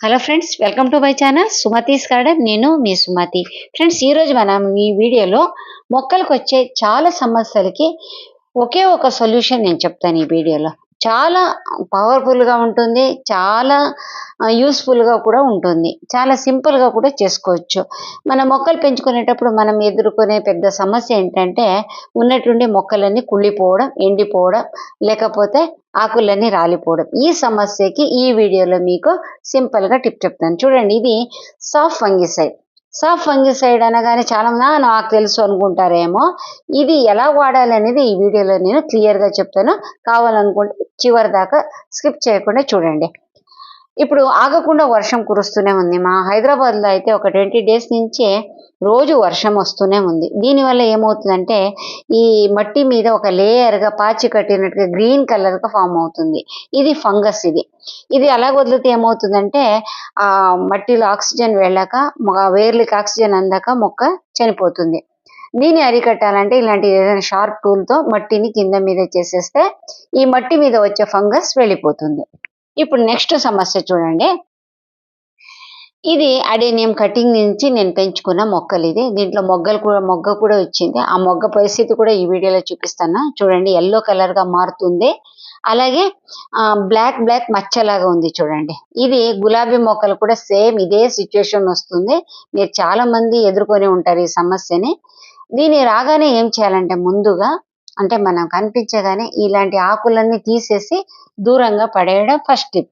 Hello friends welcome to my channel Sumathi's garden నేను మీ Sumathi. Friends ఈరోజు మనం ఈ వీడియోలో మొక్కలకు వచ్చే చాలా సమస్యలకి ఒకే ఒక సొల్యూషన్ నేను చెప్తాను ఈ వీడియోలో. చాలా పవర్ఫుల్గా ఉంటుంది చాలా యూస్ఫుల్గా కూడా ఉంటుంది. చాలా సింపుల్గా కూడా చేసుకోవచ్చు. మన మొక్కలు పెంచుకునేటప్పుడు మనం ఎదుర్కొనే పెద్ద సమస్య ఏంటంటే ఉన్నట్టుండి మొక్కలన్నీ కుళ్ళిపోవడం ఎండిపోవడం లేకపోతే ఆకులన్నీ రాలిపోవడం. ఈ సమస్యకి ఈ వీడియోలో మీకు సింపుల్గా టిప్ చెప్తాను. చూడండి ఇది సాఫ్ట్ ఫంగిసైడ్ సో ఫంగిసైడ్ అనగానే చాలా నాకు తెలుసు అనుకుంటారేమో. ఇది ఎలా వాడాలి అనేది ఈ వీడియోలో నేను క్లియర్గా చెప్తాను. కావాలనుకుంటే చివరి దాకా స్కిప్ చేయకుండా చూడండి. ఇప్పుడు ఆగకుండా వర్షం కురుస్తూనే ఉంది. మా హైదరాబాద్లో అయితే ఒక ట్వంటీ డేస్ నుంచే రోజు వర్షం వస్తూనే ఉంది. దీనివల్ల ఏమవుతుందంటే ఈ మట్టి మీద ఒక లేయర్గా పాచి కట్టినట్టుగా గ్రీన్ కలర్గా ఫామ్ అవుతుంది. ఇది ఫంగస్ ఇది. ఇది అలా వదిలితే ఏమవుతుందంటే ఆ మట్టిలో ఆక్సిజన్ వెళ్ళాక వేర్లకి ఆక్సిజన్ అందాక మొక్క చనిపోతుంది. దీన్ని అరికట్టాలంటే ఇలాంటి ఏదైనా షార్ప్ టూల్తో మట్టిని కింద మీద చేసేస్తే ఈ మట్టి మీద వచ్చే ఫంగస్ వెళ్ళిపోతుంది. ఇప్పుడు నెక్స్ట్ సమస్య చూడండి. ఇది అడేనియం కటింగ్ నుంచి నేను పెంచుకున్న మొక్కలు ఇది. దీంట్లో మొగ్గలు కూడా మొగ్గ కూడా వచ్చింది. ఆ మొగ్గ పరిస్థితి కూడా ఈ వీడియోలో చూపిస్తాను. చూడండి ఎల్లో కలర్గా మారుతుంది. అలాగే బ్లాక్ బ్లాక్ మచ్చలాగా ఉంది చూడండి. ఇది గులాబీ మొక్కలు కూడా సేమ్ ఇదే సిచ్యుయేషన్ వస్తుంది. మీరు చాలా మంది ఎదుర్కొని ఉంటారు ఈ సమస్యని. దీని రాగానే ఏం చేయాలంటే ముందుగా అంటే మనం కనిపించగానే ఇలాంటి ఆకులన్నీ తీసేసి దూరంగా పడేయడం ఫస్ట్ టిప్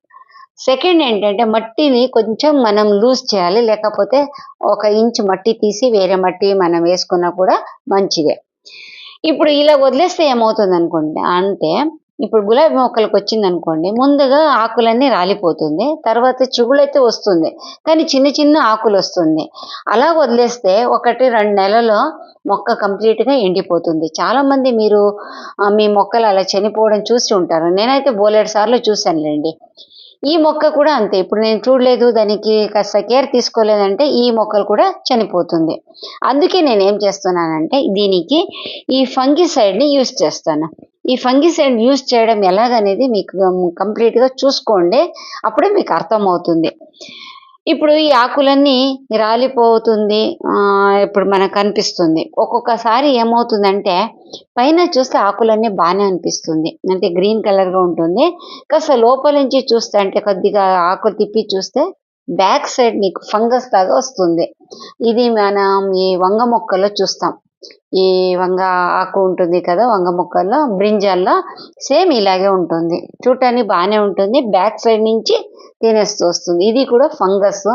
సెకండ్ ఏంటంటే మట్టిని కొంచెం మనం లూజ్ చేయాలి లేకపోతే ఒక ఇంచ్ మట్టి తీసి వేరే మట్టి మనం వేసుకున్నా కూడా మంచిదే. ఇప్పుడు ఇలా వదిలేస్తే ఏమవుతుంది అనుకోండి అంటే ఇప్పుడు గులాబీ మొక్కలకు వచ్చింది అనుకోండి ముందుగా ఆకులన్నీ రాలిపోతుంది తర్వాత చిగుళ్ళైతే వస్తుంది కానీ చిన్న చిన్న ఆకులు వస్తుంది. అలా వదిలేస్తే ఒకటి రెండు నెలలో మొక్క కంప్లీట్గా ఎండిపోతుంది. చాలామంది మీరు మీ మొక్కలు అలా చనిపోవడం చూసి ఉంటారు. నేనైతే బోలెడు సార్లు చూశానులేండి. ఈ మొక్క కూడా అంతే. ఇప్పుడు నేను చూడలేదు దానికి కాస్త కేర్ తీసుకోలేదంటే ఈ మొక్కలు కూడా చనిపోతుంది. అందుకే నేను ఏం చేస్తున్నానంటే దీనికి ఈ ఫంగిసైడ్ని యూస్ చేస్తాను. ఈ ఫంగిసైడ్ యూజ్ చేయడం ఎలాగనేది మీకు కంప్లీట్గా చూసుకోండి. అప్పుడే మీకు అర్థమవుతుంది. ఇప్పుడు ఈ ఆకులన్నీ రాలిపోతుంది. ఇప్పుడు మనకు అనిపిస్తుంది. ఒక్కొక్కసారి ఏమవుతుందంటే పైన చూస్తే ఆకులన్నీ బాగానే అనిపిస్తుంది. అంటే గ్రీన్ కలర్గా ఉంటుంది. కాస్త లోపల నుంచి చూస్తే అంటే కొద్దిగా ఆకులు తిప్పి చూస్తే బ్యాక్ సైడ్ మీకు ఫంగస్ లాగా వస్తుంది. ఇది మనం ఈ వంగ మొక్కలో చూస్తాం. ఈ వంగ ఆకు ఉంటుంది కదా వంగ మొక్కల్లో బ్రింజాల్లో సేమ్ ఇలాగే ఉంటుంది. చూడటానికి బాగానే ఉంటుంది. బ్యాక్ సైడ్ నుంచి తినేస్తూ వస్తుంది. ఇది కూడా ఫంగస్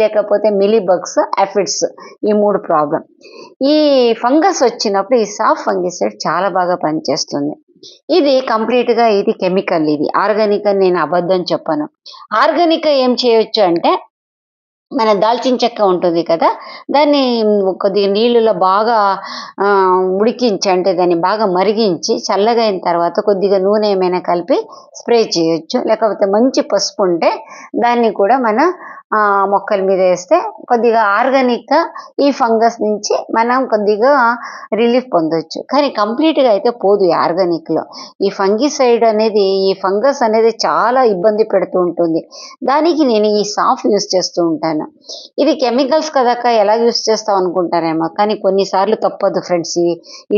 లేకపోతే మిలీబగ్స్ ఎఫిడ్స్ ఈ మూడు ప్రాబ్లం ఈ ఫంగస్ వచ్చినప్పుడు ఈ సాఫ్ ఫంగిసైడ్ చాలా బాగా పనిచేస్తుంది. ఇది కంప్లీట్గా ఇది కెమికల్ ఇది. ఆర్గానిక్ అని నేను అబద్ధం చెప్పను. ఆర్గానిక్ ఏం చేయొచ్చు అంటే మన దాల్చిన చెక్క ఉంటుంది కదా దాన్ని కొద్దిగా నీళ్ళలో బాగా ఉడికించి అంటే దాన్ని బాగా మరిగించి చల్లగా అయిన తర్వాత కొద్దిగా నూనె ఏమైనా కలిపి స్ప్రే చేయొచ్చు. లేకపోతే మంచి పసుపు ఉంటే దాన్ని కూడా మన మొక్కల మీద వేస్తే కొద్దిగా ఆర్గానిక్గా ఈ ఫంగస్ నుంచి మనం కొద్దిగా రిలీఫ్ పొందొచ్చు. కానీ కంప్లీట్గా అయితే పోదు ఈ ఆర్గానిక్లో ఈ ఫంగిసైడ్ అనేది ఈ ఫంగస్ అనేది చాలా ఇబ్బంది పెడుతూ ఉంటుంది. దానికి నేను ఈ సాఫ్ యూస్ చేస్తూ ఉంటాను. ఇది కెమికల్స్ కదక ఎలా యూస్ చేస్తాం అనుకుంటారేమో. కానీ కొన్నిసార్లు తప్పదు ఫ్రెండ్స్.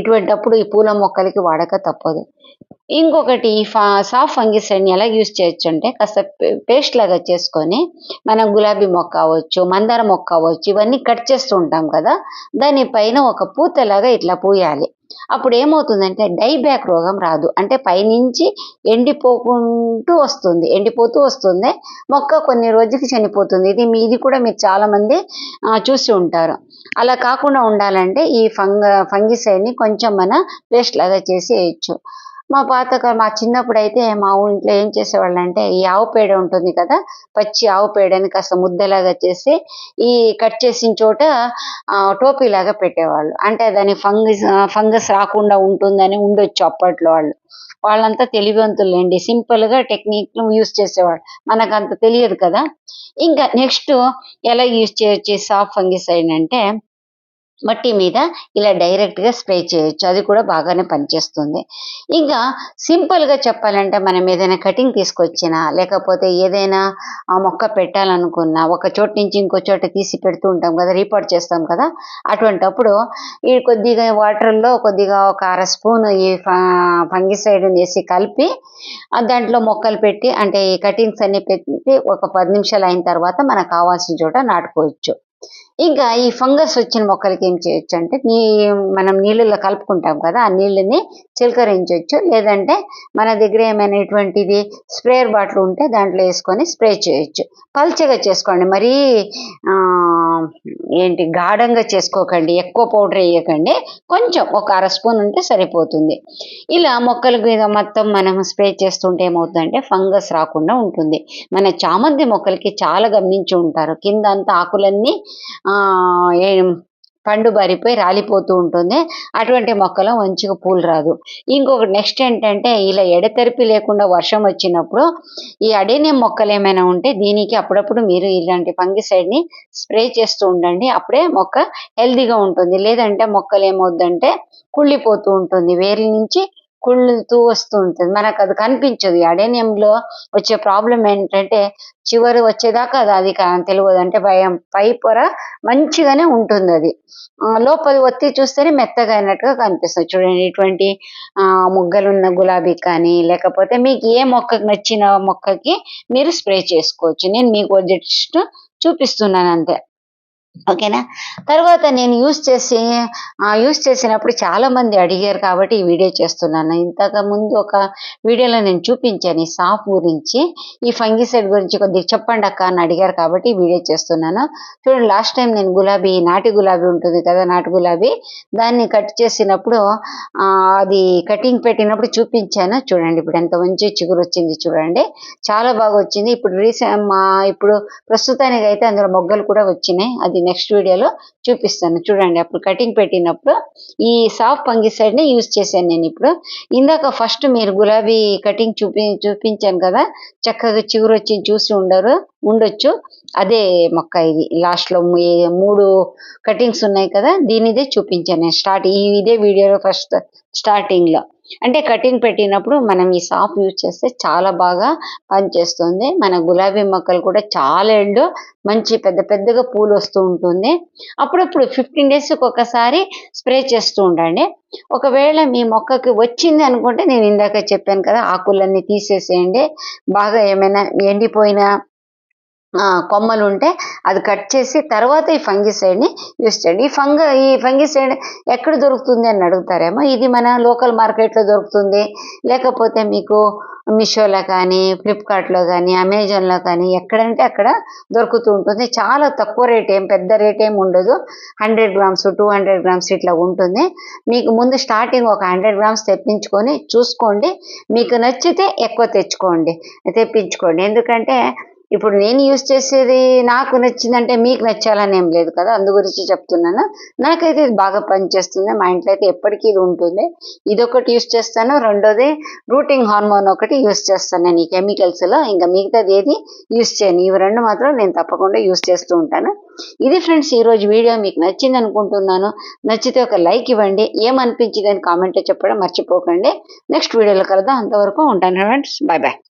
ఇటువంటప్పుడు ఈ పూల మొక్కలకి వాడక తప్పదు. ఇంకొకటి ఈ ఫా సాఫ్ ఫంగిసైడ్ని ఎలా యూజ్ చేయొచ్చు అంటే కాస్త పేస్ట్ లాగా చేసుకొని మనం గులాబీ మొక్క అవ్వచ్చు మందార మొక్క అవ్వచ్చు ఇవన్నీ కట్ చేస్తూ ఉంటాం కదా దానిపైన ఒక పూతలాగా ఇట్లా పూయాలి. అప్పుడు ఏమవుతుందంటే డైబ్యాక్ రోగం రాదు. అంటే పైనుంచి ఎండిపోకుంటూ వస్తుంది. ఎండిపోతూ వస్తుంది. మొక్క కొన్ని రోజుకి చనిపోతుంది. ఇది మీది కూడా మీరు చాలామంది చూసి ఉంటారు. అలా కాకుండా ఉండాలంటే ఈ ఫంగ ఫంగిసైడ్ని కొంచెం మన పేస్ట్ లాగా చేసి వేయచ్చు మా పాత మా చిన్నప్పుడు అయితే మా ఇంట్లో ఏం చేసేవాళ్ళు అంటే ఈ ఆవు పేడ ఉంటుంది కదా పచ్చి ఆవు పేడని కాస్త ముద్దలాగా చేసి ఈ కట్ చేసిన చోట టోపీలాగా పెట్టేవాళ్ళు. అంటే దాని ఫంగస్ ఫంగస్ రాకుండా ఉంటుందని ఉండొచ్చు అప్పట్లో వాళ్ళు. వాళ్ళంతా తెలివివంతులేండి సింపుల్గా టెక్నిక్ యూస్ చేసేవాళ్ళు. మనకు అంత తెలియదు కదా. ఇంకా నెక్స్ట్ ఎలా యూస్ చేయొచ్చు సాఫ్ ఫంగిసైడ్ అంటే మట్టి మీద ఇలా డైరెక్ట్గా స్ప్రే చేయొచ్చు. అది కూడా బాగానే పనిచేస్తుంది. ఇంకా సింపుల్గా చెప్పాలంటే మనం ఏదైనా కటింగ్ తీసుకొచ్చినా లేకపోతే ఏదైనా ఆ మొక్క పెట్టాలనుకున్నా ఒక చోటు నుంచి ఇంకో చోట తీసి పెడుతూ ఉంటాం కదా రీపోర్ట్ చేస్తాం కదా అటువంటప్పుడు ఈ కొద్దిగా వాటర్లో కొద్దిగా ఒక అర స్పూన్ ఈ ఫంగిసైడ్ వేసి కలిపి దాంట్లో మొక్కలు పెట్టి అంటే ఈ కటింగ్స్ అన్ని పెట్టి ఒక పది నిమిషాలు అయిన తర్వాత మనకు కావాల్సిన చోట నాటుకోవచ్చు. ఇంకా ఈ ఫంగస్ వచ్చిన మొక్కలకి ఏం చేయొచ్చు అంటే నీ మనం నీళ్ళలో కలుపుకుంటాం కదా ఆ నీళ్ళని చిలకరించవచ్చు లేదంటే మన దగ్గర ఏమైనా ఇటువంటిది స్ప్రేయర్ బాటిల్ ఉంటే దాంట్లో వేసుకొని స్ప్రే చేయొచ్చు. పల్చగా చేసుకోండి. మరీ ఏంటి గాఢంగా చేసుకోకండి. ఎక్కువ పౌడర్ వేయకండి. కొంచెం ఒక అర స్పూన్ ఉంటే సరిపోతుంది. ఇలా మొక్కల మీద మొత్తం మనం స్ప్రే చేస్తుంటే ఏమవుతుందంటే ఫంగస్ రాకుండా ఉంటుంది. మన చామంతి మొక్కలకి చాలా గమనించి ఉంటారు. కింద అంతా ఆకులన్నీ పండు బారిపోయి రాలిపోతూ ఉంటుంది. అటువంటి మొక్కలో మంచిగా పూలు రాదు. ఇంకొకటి నెక్స్ట్ ఏంటంటే ఇలా ఎడతెరిపి లేకుండా వర్షం వచ్చినప్పుడు ఈ అడేనే మొక్కలు ఏమైనా ఉంటే దీనికి అప్పుడప్పుడు మీరు ఇలాంటి ఫంగిసైడ్ని స్ప్రే చేస్తూ ఉండండి. అప్పుడే మొక్క హెల్దీగా ఉంటుంది. లేదంటే మొక్కలు ఏమవుద్దంటే కుళ్ళిపోతూ ఉంటుంది. వేర్ల నుంచి కుళ్ళుతూ వస్తూ ఉంటుంది. మనకు అది కనిపించదు. అడేనియంలో వచ్చే ప్రాబ్లం ఏంటంటే చివరి వచ్చేదాకా అది అది తెలియదు. అంటే భయం పై పొర మంచిగానే ఉంటుంది అది. లోపలి లోపల ఒత్తి చూస్తేనే మెత్తగా అయినట్టుగా కనిపిస్తుంది. చూడండి ఇటువంటి ముగ్గలున్న మొగ్గలున్న గులాబీ కానీ లేకపోతే మీకు ఏ మొక్కకి నచ్చిన మొక్కకి మీరు స్ప్రే చేసుకోవచ్చు. నేను మీకు జస్ట్ చూపిస్తున్నాను అంతే. ఓకేనా? తర్వాత నేను యూస్ చేసి యూస్ చేసినప్పుడు చాలా మంది అడిగారు కాబట్టి ఈ వీడియో చేస్తున్నాను. ఇంతకు ముందు ఒక వీడియోలో నేను చూపించాను ఈ సాఫ్ గురించి. ఈ ఫంగిసైడ్ గురించి కొద్దిగా చెప్పండి అక్క అని అడిగారు కాబట్టి ఈ వీడియో చేస్తున్నాను. చూడండి లాస్ట్ టైం నేను గులాబీ నాటి గులాబీ ఉంటుంది కదా నాటు గులాబీ. దాన్ని కట్ చేసినప్పుడు అది కటింగ్ పెట్టినప్పుడు చూపించాను. చూడండి ఇప్పుడు ఎంత మంచి చిగురు వచ్చింది చూడండి. చాలా బాగా వచ్చింది. ఇప్పుడు రీసెంట్ మా ఇప్పుడు ప్రస్తుతానికి అయితే అందులో మొగ్గలు కూడా వచ్చినాయి. అది నెక్స్ట్ వీడియోలో చూపిస్తాను. చూడండి అప్పుడు కటింగ్ పెట్టినప్పుడు ఈ సాఫ్ట్ పంగిసైడ్ని యూజ్ చేశాను నేను ఇప్పుడు. ఇందాక ఫస్ట్ మీరు గులాబీ కటింగ్ చూపి చూపించాను కదా చక్కగా చిగురు వచ్చి చూసి ఉండరు ఉండొచ్చు. అదే మొక్క ఇది. లాస్ట్లో మూడు కటింగ్స్ ఉన్నాయి కదా దీనిదే చూపించాను నేను స్టార్ట్ ఈ ఇదే వీడియోలో ఫస్ట్ స్టార్టింగ్లో. అంటే కటింగ్ పెట్టినప్పుడు మనం ఈ సాఫ్ యూజ్ చేస్తే చాలా బాగా పనిచేస్తుంది. మన గులాబీ మొక్కలు కూడా చాలా ఎండు మంచి పెద్ద పెద్దగా పూలు వస్తూ ఉంటుంది. అప్పుడప్పుడు ఫిఫ్టీన్ డేస్కి ఒకసారి స్ప్రే చేస్తూ ఉండండి. ఒకవేళ మీ మొక్కకి వచ్చింది అనుకుంటే నేను ఇందాక చెప్పాను కదా ఆకులన్నీ తీసేసేయండి. బాగా ఏమైనా ఎండిపోయినా కొమ్మలు ఉంటే అది కట్ చేసి తర్వాత ఈ ఫంగిసైడ్ని యూస్ చేయండి. ఈ ఫంగ ఈ ఫంగిసైడ్ ఎక్కడ దొరుకుతుంది అని అడుగుతారేమో? ఇది మన లోకల్ మార్కెట్లో దొరుకుతుంది. లేకపోతే మీకు మీషోలో కానీ ఫ్లిప్కార్ట్లో కానీ అమెజాన్లో కానీ ఎక్కడంటే అక్కడ దొరుకుతూ ఉంటుంది. చాలా తక్కువ రేట్ ఏం పెద్ద రేట్ ఏం ఉండదు. Hundred grams two hundred grams ఇట్లా ఉంటుంది. మీకు ముందు స్టార్టింగ్ ఒక హండ్రెడ్ గ్రామ్స్ తెప్పించుకొని చూసుకోండి. మీకు నచ్చితే ఎక్కువ తెచ్చుకోండి. తెప్పించుకోండి. ఎందుకంటే ఇప్పుడు నేను యూస్ చేసేది నాకు నచ్చిందంటే మీకు నచ్చాలని ఏం లేదు కదా అందు గురించి చెప్తున్నాను. నాకైతే ఇది బాగా పనిచేస్తుంది మా ఇంట్లో అయితే ఎప్పటికీ ఇది ఉంటుంది. ఇది ఒకటి యూస్ చేస్తాను రెండోది రూటింగ్ హార్మోన్ ఒకటి యూస్ చేస్తాను నేను ఈ కెమికల్స్లో. ఇంకా మిగతాది ఏది యూస్ చేయను ఇవి రెండు మాత్రం నేను తప్పకుండా యూస్ చేస్తూ ఉంటాను. ఇది ఫ్రెండ్స్ ఈరోజు వీడియో మీకు నచ్చింది అనుకుంటున్నాను. నచ్చితే ఒక లైక్ ఇవ్వండి. ఏమనిపించింది అని కామెంట్ చెప్పడం మర్చిపోకండి. నెక్స్ట్ వీడియోలో కలుద్దాం. అంతవరకు ఉంటాను ఫ్రెండ్స్. Bye bye.